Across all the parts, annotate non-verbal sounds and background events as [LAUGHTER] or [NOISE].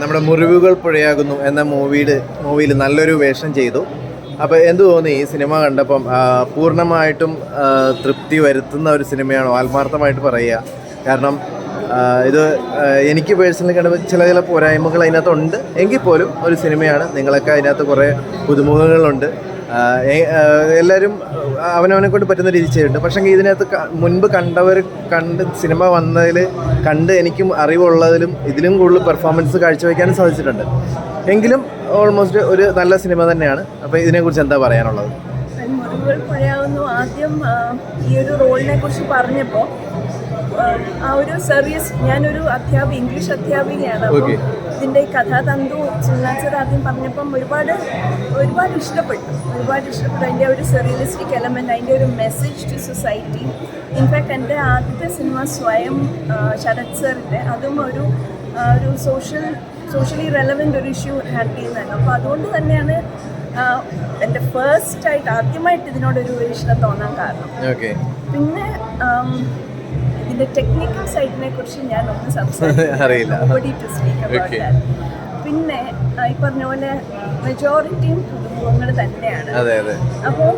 നമ്മുടെ മുറിവുകൾ പുഴയാകുന്നു എന്ന മൂവിയിൽ മൂവിയിൽ നല്ലൊരു വേഷം ചെയ്തു. അപ്പോൾ എന്ത് തോന്നി ഈ സിനിമ കണ്ടപ്പം? പൂർണമായിട്ടും തൃപ്തി വരുത്തുന്ന ഒരു സിനിമയാണോ? ആത്മാർത്ഥമായിട്ട് പറയുക. കാരണം ഇത് എനിക്ക് പേഴ്സണലി കണ്ടപ്പോൾ ചില ചില പോരായ്മകൾ അതിനകത്തുണ്ട്. എങ്കിൽ പോലും ഒരു സിനിമയാണ്. നിങ്ങളൊക്കെ അതിനകത്ത് കുറേ പുതുമുഖങ്ങളുണ്ട്. എല്ലാവരും അവനവനെ കൊണ്ട് പറ്റുന്ന രീതി ചെയ്തിട്ടുണ്ട് പക്ഷേ ഇതിനകത്ത് മുൻപ് കണ്ടവർ കണ്ട് സിനിമ വന്നതിൽ കണ്ട് എനിക്കും അറിവുള്ളതിലും ഇതിലും കൂടുതൽ പെർഫോമൻസ് കാഴ്ചവെക്കാനും സാധിച്ചിട്ടുണ്ട്. എങ്കിലും ഓൾമോസ്റ്റ് ഒരു നല്ല സിനിമ തന്നെയാണ്. അപ്പോൾ ഇതിനെക്കുറിച്ച് എന്താ പറയാനുള്ളത്? ആദ്യം ഈ ഒരു റോളിനെ കുറിച്ച് പറഞ്ഞപ്പോൾ ആ ഒരു സർവീസ് ഞാനൊരു അധ്യാപിക ഇംഗ്ലീഷ് അധ്യാപികയാണ്. ഇതിന്റെ കഥാതന്തു സർ ആദ്യം പറഞ്ഞപ്പം ഒരുപാട് ഒരുപാട് ഇഷ്ടപ്പെട്ടു. ഒരുപാട് ഇഷ്ടപ്പെട്ടു. അതിന്റെ ഒരു സെറിയലിസ്റ്റിക് എലമെന്റ് അതിന്റെ ഒരു മെസ്സേജ് ടു സൊസൈറ്റി ഇൻഫാക്ട് എന്റെ ആദ്യത്തെ സിനിമ സ്വയം ശരത് സാറിന്റെ. അതും ഒരു ഒരു സോഷ്യൽ സോഷ്യലി റെലവെന്റ് ഒരു ഇഷ്യൂ ഹാൻഡിൽ ചെയ്യുന്നതാണ് അപ്പോൾ അതുകൊണ്ട് തന്നെയാണ് എന്റെ ഫസ്റ്റ് ആയിട്ട് ആദ്യമായിട്ട് ഇതിനോടൊരു ഇഷ്ടം തോന്നാൻ കാരണം. പിന്നെ ആം, ഇതിന്റെ ടെക്നിക്കൽ സൈഡിനെ കുറിച്ച് ഞാൻ ഒന്നും സംസാരിക്കില്ല. പിന്നെ ഈ പറഞ്ഞ പോലെ മെജോറിറ്റിയും കുടുംബങ്ങൾ തന്നെയാണ്. അപ്പോൾ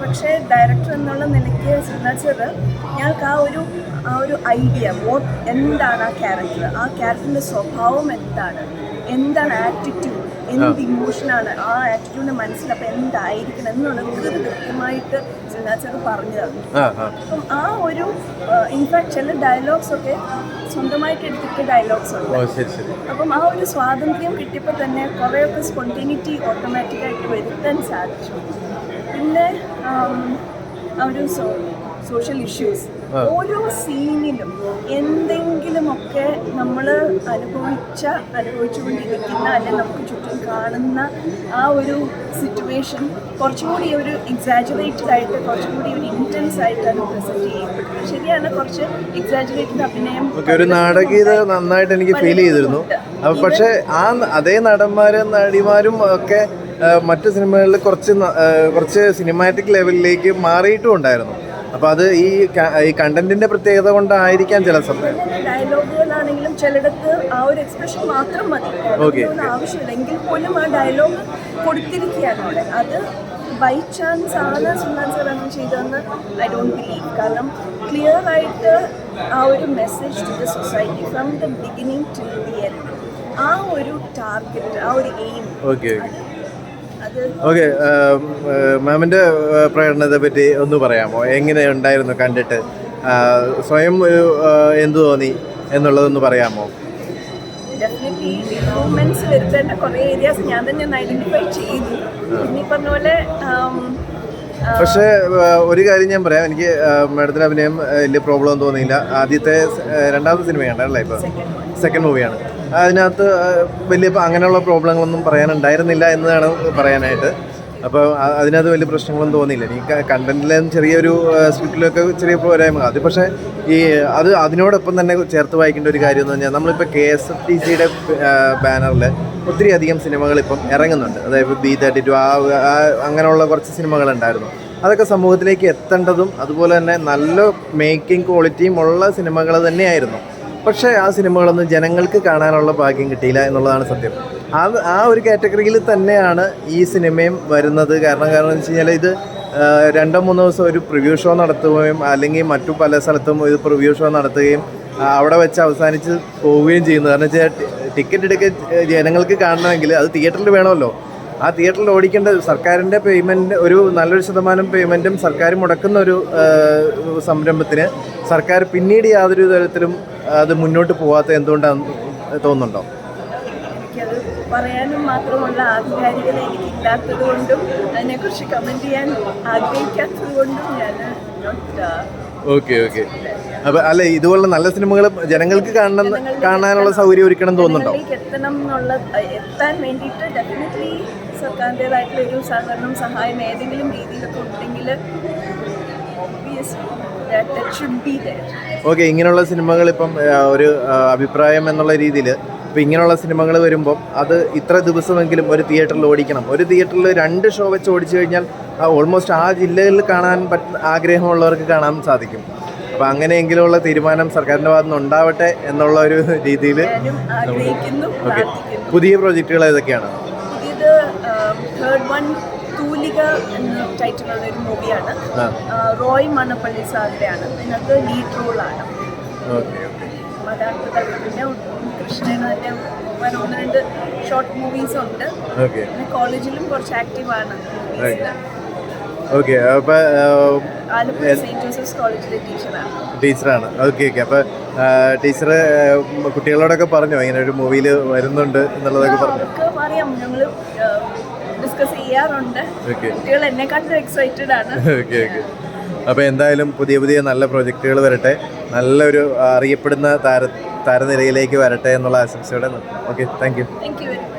പക്ഷേ ഡയറക്ടർ എന്നുള്ള നിലയ്ക്ക് സർ ഞങ്ങൾക്ക് ആ ഒരു ആ ഒരു ഐഡിയ വോട്ട് എന്താണ് ആ ക്യാരക്ടർ ആ ക്യാരക്ടറിന്റെ സ്വഭാവം എന്താണ്? എന്താണ് ആറ്റിറ്റ്യൂഡ് എന്ത് ഇമോഷനാണ് ആ ആറ്റിറ്റ്യൂഡിന് മനസ്സിലപ്പോൾ എന്തായിരിക്കണം എന്നുള്ളത് ഒരു കൃത്യമായിട്ട് ശ്രീനാഥ് പറഞ്ഞു തന്നു അപ്പം ആ ഒരു ഇൻഫാക്ട് ചില ഡയലോഗ്സ് ഒക്കെ സ്വന്തമായിട്ട് എടുത്തിട്ട് ഡയലോഗ്സ് ഉണ്ട്. അപ്പം ആ ഒരു സ്വാതന്ത്ര്യം കിട്ടിയപ്പോൾ തന്നെ കുറേയൊക്കെ സ്പോണ്ടിനിറ്റി ഓട്ടോമാറ്റിക്കായിട്ട് വരുത്താൻ സാധിച്ചു. പിന്നെ ആം, ഒരു സോഷ്യൽ ഇഷ്യൂസ്. ഓരോ സീനിലും എന്തെങ്കിലുമൊക്കെ നമ്മൾ അനുഭവിച്ച അനുഭവിച്ചുകൊണ്ടിരിക്കുന്ന അല്ലെങ്കിൽ നമുക്ക് ചുറ്റും കാണുന്ന ആ ഒരു സിറ്റുവേഷൻ കുറച്ചും കൂടി ഒരു എക്സാജുറേറ്റഡ് ആയിട്ട് കുറച്ചും കൂടി ഒരു ഇന്റൻസ് ആയിട്ടാണ് പ്രസന്റ് ചെയ്യപ്പെട്ടത് ശരിയാണ് കുറച്ച് എക്സാജുറേറ്റഡ് അഭിനയം ഒരു നാടകീയത നന്നായിട്ട് എനിക്ക് ഫീൽ ചെയ്തിരുന്നു. പക്ഷേ ആ അതേ നടന്മാരും നടിമാരും ഒക്കെ മറ്റു സിനിമകളിൽ കുറച്ച് കുറച്ച് സിനിമാറ്റിക് ലെവലിലേക്ക് മാറിയിട്ടും ഉണ്ടായിരുന്നു. അപ്പൊ അത് ഈ ഈ കണ്ടന്റിന്റെ പ്രത്യേകത കൊണ്ടായിരിക്കാം ചില സമയം. ഡയലോഗുകളാണെങ്കിലും ചിലയിടത്ത് ആ ഒരു എക്സ്പ്രഷൻ മാത്രം മതി. ആവശ്യമില്ല. എങ്കിൽ പോലും ആ ഡയലോഗ് കൊടുത്തിരിക്കുകയാണ് അവിടെ. അത് ബൈ ചാൻസ് ആണ് സുൽത്താൻ സർ അങ്ങനെ ചെയ്തതെന്ന് ഐ ഡോണ്ട് ബിലീവ് കാരണം ക്ലിയർ ആയിട്ട് ആ ഒരു message to the society from the beginning to the end ആ ഒരു ടാർഗറ്റ് ആ ഒരു എയിം ഓക്കെ മാമിന്റെ ഓക്കെ പ്രകടനത്തെ പറ്റി ഒന്ന് പറയാമോ? എങ്ങനെ ഉണ്ടായിരുന്നു കണ്ടിട്ട്? സ്വയം ഒരു എന്ത് തോന്നി എന്നുള്ളതൊന്ന് പറയാമോ? ഡെഫിനറ്റ്ലി ഇമ്പ്രൂവ്മെന്റ്സ് വരുത്തേണ്ട കുറേ ഏരിയാസ് ഞാൻ തന്നെ ഒന്ന് ഐഡന്റിഫൈ ചെയ്തു. പിന്നെ ഈ പറഞ്ഞ പോലെ പക്ഷേ ഒരു കാര്യം ഞാൻ പറയാം. എനിക്ക് മാഡത്തിന് അഭിനയം വലിയ പ്രോബ്ലം ഒന്നും തോന്നിയില്ല. ആദ്യത്തെ രണ്ടാമത്തെ സിനിമയാണ് അല്ലേ ഇപ്പോൾ സെക്കൻഡ് മൂവിയാണ് അതിനകത്ത് വലിയ അങ്ങനെയുള്ള പ്രോബ്ലങ്ങളൊന്നും പറയാനുണ്ടായിരുന്നില്ല എന്നതാണ് പറയാനായിട്ട്. അപ്പോൾ അതിനകത്ത് വലിയ പ്രശ്നങ്ങളൊന്നും തോന്നിയില്ല. ഈ കണ്ടന്റിലും ചെറിയൊരു സ്ക്രിപ്റ്റിലൊക്കെ ചെറിയ പോരായ്മ അത് പക്ഷേ ഈ അത് അതിനോടൊപ്പം തന്നെ ചേർത്ത് വായിക്കേണ്ട ഒരു കാര്യം എന്ന് പറഞ്ഞാൽ നമ്മളിപ്പോൾ കെ എസ് എഫ് ടി സിയുടെ ബാനറിൽ ഒത്തിരി അധികം സിനിമകൾ ഇപ്പം ഇറങ്ങുന്നുണ്ട്. അതായത് ബി തേർട്ടി ടു ആ അങ്ങനെയുള്ള കുറച്ച് സിനിമകളുണ്ടായിരുന്നു. അതൊക്കെ സമൂഹത്തിലേക്ക് എത്തേണ്ടതും അതുപോലെ തന്നെ നല്ല മേക്കിംഗ് ക്വാളിറ്റിയും ഉള്ള സിനിമകൾ തന്നെയായിരുന്നു. പക്ഷേ ആ സിനിമകളൊന്നും ജനങ്ങൾക്ക് കാണാനുള്ള ഭാഗ്യം കിട്ടിയില്ല എന്നുള്ളതാണ് സത്യം. ആ ആ ഒരു കാറ്റഗറിയിൽ തന്നെയാണ് ഈ സിനിമയും വരുന്നത്. കാരണം കാരണം എന്ന് വെച്ച് കഴിഞ്ഞാൽ ഇത് രണ്ടോ മൂന്നോ ദിവസം ഒരു പ്രിവ്യൂ ഷോ നടത്തുകയും അല്ലെങ്കിൽ മറ്റു പല സ്ഥലത്തും ഇത് പ്രിവ്യൂ ഷോ നടത്തുകയും അവിടെ വെച്ച് അവസാനിച്ച് പോവുകയും ചെയ്യുന്നു കാരണം വെച്ചാൽ ടിക്കറ്റ് എടുക്കുക ജനങ്ങൾക്ക് കാണണമെങ്കിൽ അത് തിയേറ്ററിൽ വേണമല്ലോ. ആ തിയേറ്ററിൽ ഓടിക്കേണ്ട സർക്കാരിന്റെ പേയ്മെന്റ് ഒരു നല്ലൊരു ശതമാനം പേയ്മെന്റും സർക്കാർ മുടക്കുന്ന ഒരു സംരംഭത്തിന് സർക്കാർ പിന്നീട് യാതൊരു തരത്തിലും അത് മുന്നോട്ട് പോകാത്ത എന്തുകൊണ്ടാണ് തോന്നുന്നുണ്ടോ? പറയാനും മാത്രമുള്ള ആധികാരികത എനിക്കില്ലാത്തത് കൊണ്ടും അതിനെക്കുറിച്ച് കമന്റ് ചെയ്യാൻ ആഗ്രഹിക്കാത്തത് കൊണ്ടും ഞാൻ ഓക്കെ ഓക്കെ അപ്പൊ അല്ല ഇതുപോലുള്ള നല്ല സിനിമകൾ ജനങ്ങൾക്ക് കാണണം കാണാനുള്ള സൗകര്യം ഒരുക്കണം തോന്നുന്നുണ്ടോ? എത്തണം എന്നുള്ള എത്താൻ വേണ്ടിയിട്ട് ഡെഫിനറ്റ്ലി സർക്കാരിന്റെതായിട്ടുള്ള ഒരു സഹകരണം സഹായം ഏതെങ്കിലും രീതിയിലൊക്കെ ഉണ്ടെങ്കിൽ. ഓക്കെ ഇങ്ങനെയുള്ള സിനിമകൾ ഇപ്പം ഒരു അഭിപ്രായം എന്നുള്ള രീതിയിൽ ഇപ്പം ഇങ്ങനെയുള്ള സിനിമകൾ വരുമ്പം അത് ഇത്ര ദിവസമെങ്കിലും ഒരു തിയേറ്ററിൽ ഓടിക്കണം. ഒരു തിയേറ്ററിൽ രണ്ട് ഷോ വെച്ച് ഓടിച്ചു കഴിഞ്ഞാൽ ഓൾമോസ്റ്റ് ആ ജില്ലകളിൽ കാണാൻ പറ്റ ആഗ്രഹമുള്ളവർക്ക് കാണാൻ സാധിക്കും. അപ്പം അങ്ങനെയെങ്കിലുള്ള തീരുമാനം സർക്കാരിന്റെ ഭാഗത്തു നിന്ന് ഉണ്ടാവട്ടെ എന്നുള്ള ഒരു രീതിയിൽ ഓക്കെ പുതിയ പ്രോജക്റ്റുകൾ ഏതൊക്കെയാണ്? തേർഡ് വൺ തൂലിക എന്ന ടൈറ്റിലുള്ള ഒരു മൂവിയാണ് റോയ് മണപ്പള്ളി സാറിന്റെയാണ് ഇതിനകത്ത് ലീഡ് റോളാണ് ഓക്കെ ഓക്കെ അതാണ് പിന്നെ കൃഷ്ണനെ വേറെ ഒന്ന് രണ്ട് ഷോർട്ട് മൂവീസ് ഉണ്ട്. പിന്നെ കോളേജിലും കുറച്ച് ആക്റ്റീവാണ് ഓക്കെ ജോസഫ്സ് കോളേജിലെ ടീച്ചറാണ് ഓക്കെ ഓക്കെ അപ്പോൾ ടീച്ചർ കുട്ടികളോടൊക്കെ പറഞ്ഞോ? ഇങ്ങനെ ഒരു മൂവിയിൽ വരുന്നുണ്ട് എന്നുള്ളതൊക്കെ പറഞ്ഞു? അറിയാം. ഞങ്ങൾ ഡിസ്കസ് ചെയ്യാറുണ്ട്. കുട്ടികൾ എന്നെക്കാട്ടും എക്സൈറ്റഡ് ആണ്. [LAUGHS] അപ്പോൾ എന്തായാലും പുതിയ പുതിയ നല്ല പ്രൊജക്റ്റുകൾ വരട്ടെ. നല്ലൊരു അറിയപ്പെടുന്ന താര താരനിരയിലേക്ക് വരട്ടെ എന്നുള്ള ആശംസയോടെ okay thank you thank you very much